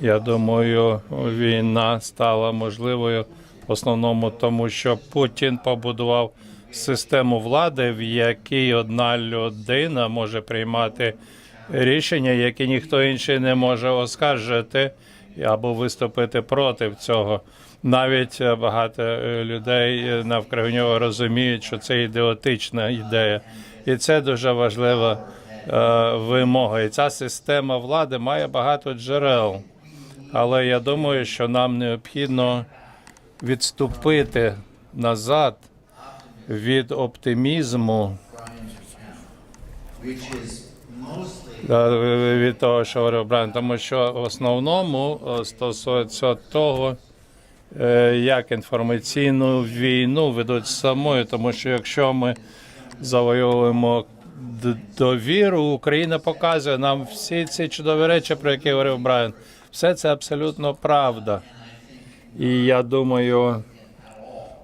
Я думаю, війна стала можливою в основному тому, що Путін побудував систему влади, в якій одна людина може приймати рішення, які ніхто інший не може оскаржити або виступити проти цього. Навіть багато е, людей навкруги нього розуміють, що це ідеотична ідея, і це дуже важлива е, вимога. І ця система влади має багато джерел. Але я думаю, що нам необхідно відступити назад від оптимізму, е, від того, що говорив Бран, тому що в основному е, стосується того, е, як інформаційну війну ведуть самою, тому що якщо ми завоюємо довіру, Україна показує нам всі ці чудові речі, про які говорив Брайан. Все це абсолютно правда. І я думаю,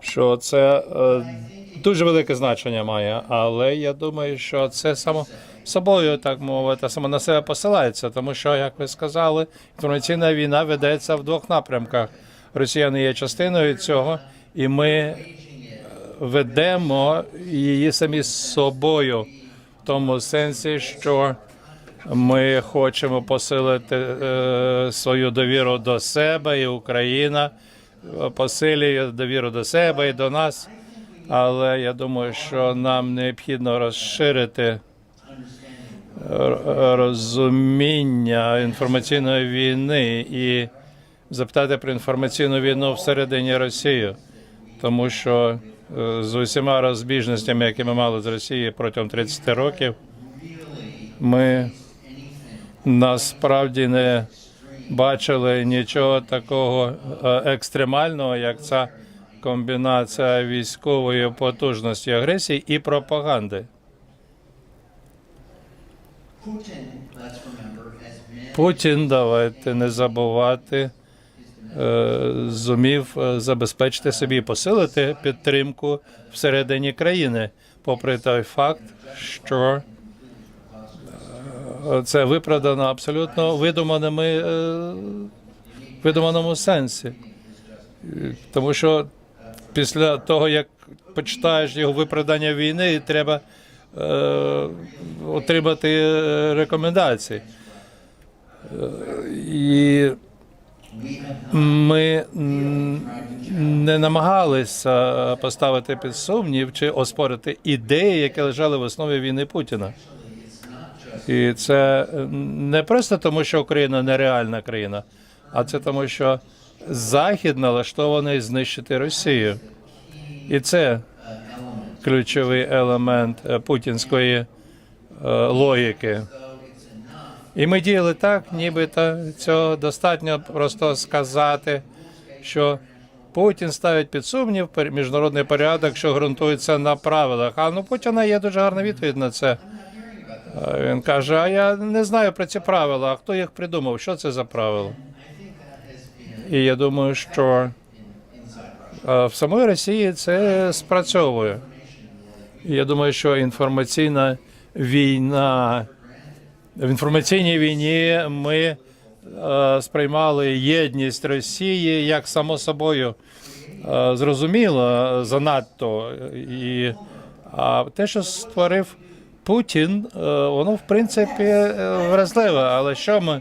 що це е, дуже велике значення має, але я думаю, що це само собою, так мовити, само на себе посилається, тому що, як ви сказали, інформаційна війна ведеться в двох напрямках. Росіяни є частиною цього, і ми е, ведемо її самі з собою в тому сенсі, що ми хочемо посилити е, свою довіру до себе, і Україна е, посилює довіру до себе і до нас. Але я думаю, що нам необхідно розширити е, розуміння інформаційної війни і запитати про інформаційну війну всередині Росії, тому що з усіма розбіжностями, які ми мали з Росії протягом 30 років, ми насправді не бачили нічого такого е, екстремального, як ця комбінація військової потужності агресії і пропаганди. Путін, давайте не забувати, е, зумів е, забезпечити собі і посилити підтримку всередині країни, попри той факт, що це виправдано абсолютно видуманими е, видуманому сенсі. Е, Тому що після того, як почитаєш його виправдання війни, треба е, отримати е, рекомендації. І ми не намагалися поставити під сумнів чи оспорити ідеї, які лежали в основі війни Путіна. І це не просто тому, що Україна нереальна країна, а це тому, що Захід налаштований знищити Росію. І це ключовий елемент е, путінської е, логіки. І ми діяли так, нібито цього достатньо просто сказати, що Путін ставить під сумнів міжнародний порядок, що ґрунтується на правилах. А ну Путіна є дуже гарна відповідь на це. А Він каже: А я не знаю про ці правила. А хто їх придумав? Що це за правила? І я думаю, що е, в самої Росії це спрацьовує. Я думаю, що інформаційна війна в інформаційній війні ми е, сприймали єдність Росії як само собою е, зрозуміло занадто. І, а те, що створив Путін, е, воно в принципі е, вразливе. Але що ми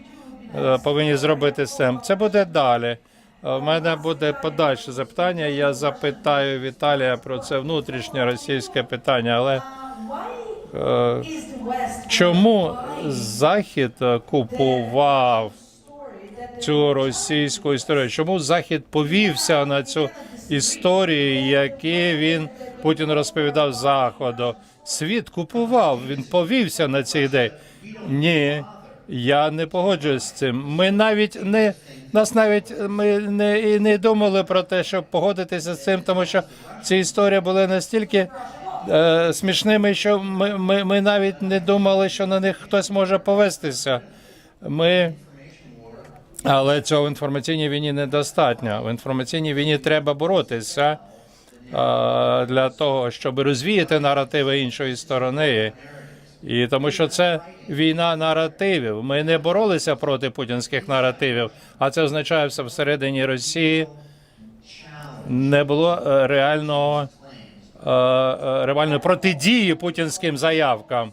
е, повинні зробити з цим? Це буде далі. У мене буде подальше запитання. Я запитаю Віталія про це внутрішнє російське питання, але е, чому Захід купував цю російську історію? Чому Захід повівся на цю історію, які він Путін розповідав Заходу? Світ купував, він повівся на ці ідеї. Ні, я не погоджуюсь з цим. Ми навіть не нас навіть ми не і не думали про те, щоб погодитися з цим, тому що ці історії були настільки е, смішними, що ми, ми, ми навіть не думали, що на них хтось може повестися. Ми але цього в інформаційній війні недостатньо. В інформаційній війні треба боротися для того, щоб розвіяти наративи іншої сторони. І тому що це війна наративів. Ми не боролися проти путінських наративів, а це означає, що всередині Росії не було е, реального е, е, реальної протидії путінським заявкам.